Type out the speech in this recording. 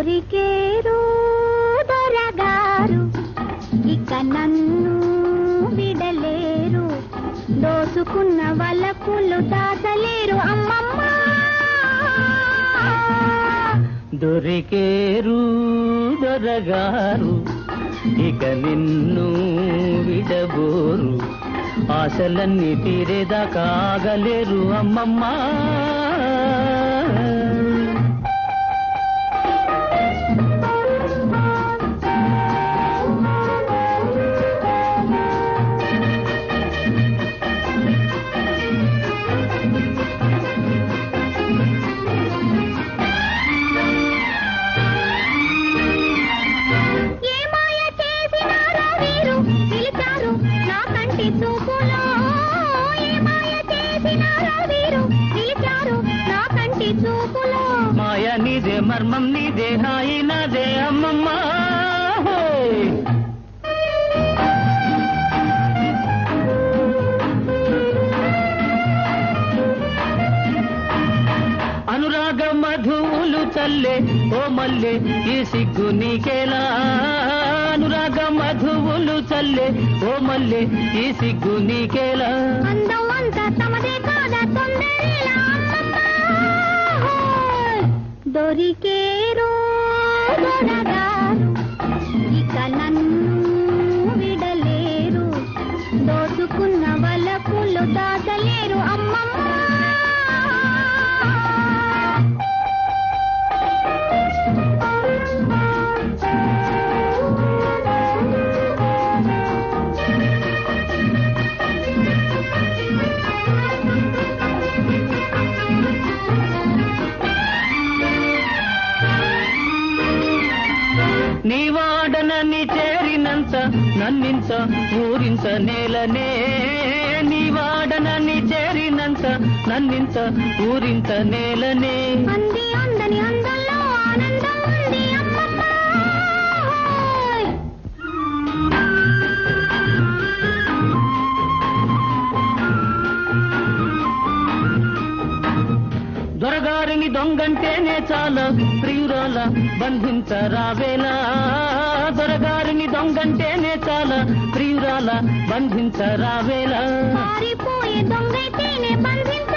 దొరికేరు దొరగారు. ఇక నన్ను విడలేరు. దోసుకున్న వలపులు దాచలేరు. అమ్మమ్మ! దొరికేరు దొరగారు. ఇక నిన్ను విడబోరు. ఆశలన్నీ తీరేదాకా ఆగలేరు అమ్మమ్మ. మర్మం నీదే హాయి నాదే అమ్మమ్మా. అనురాగ మధువులు చల్లే ఓ మల్లె ఈ సిగ్గు నీకేలా? అనురాగ మధువులు చల్లే ఓ మల్లె ఈ సిగ్గు నీకేలా? అందం అంతా తమదే దొరికేరు దొరగారు ఇక నన్ను విడలేరు. దోచుకున్న వలపులు దాచలేరు. అమ్మమ్మ నీ వాడనని చేరినంత నన్నింత ఊరింత నేలనే. నీ వాడనని చేరినంత నన్నింత ఊరింత నేలనే. వారిని దొంగంటేనే చాలా ప్రియురాల బంధించరావేలా దొరగారిని దొంగంటేనే చాలా ప్రియురాల బంధించరావేలా పారిపోయే దొంగైతేనే బంధించ